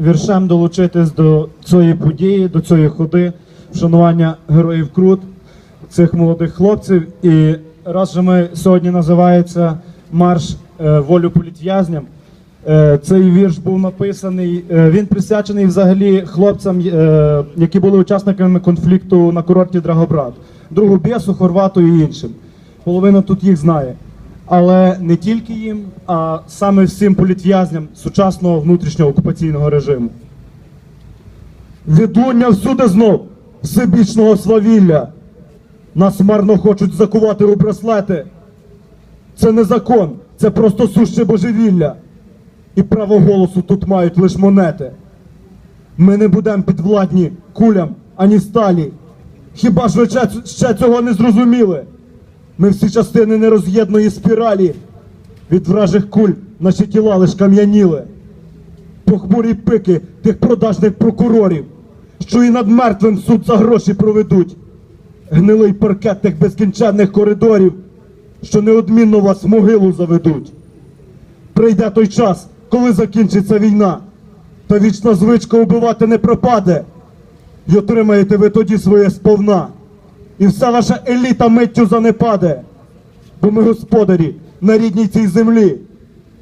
віршем долучитись до цієї події, до цієї ходи, вшанування героїв Крут, цих молодих хлопців. І раз же ми сьогодні називається Марш е, волю політв'язням. Е, Цей вірш був написаний. е, Він присвячений взагалі хлопцям, які були учасниками конфлікту на курорті Драгобрат, другу Бєсу, Хорвату і іншим. Половина тут їх знає. Але не тільки їм, а саме всім політв'язням сучасного внутрішнього окупаційного режиму. Відлуння всюди знов всебічного свавілля. Нас марно хочуть закувати у браслети. Це не закон, це просто суще божевілля. І право голосу тут мають лише монети. Ми не будемо підвладні кулям ані сталі. Хіба ж ви ще, цього не зрозуміли? Ми всі частини нероз'єдної спіралі. Від вражих куль наші тіла лиш кам'яніли. Похмурі пики тих продажних прокурорів, що і над мертвим суд за гроші проведуть. Гнилий паркет тих безкінченних коридорів, що неодмінно вас в могилу заведуть. Прийде той час, коли закінчиться війна, та вічна звичка убивати не пропаде, й отримаєте ви тоді своє сповна, і вся ваша еліта миттю занепаде, бо ми господарі на рідній цій землі,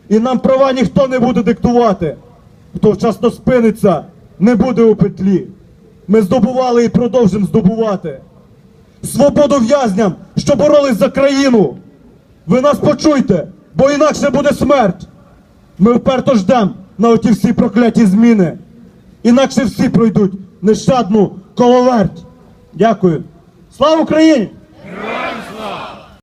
і нам права ніхто не буде диктувати. Хто вчасно спиниться, не буде у петлі. Ми здобували і продовжимо здобувати. Свободу в'язням, що боролись за країну. Ви нас почуйте, бо інакше буде смерть. Ми вперто ждем на оті всі прокляті зміни. Інакше всі пройдуть нещадну коловерть. Дякую. Слава Україні!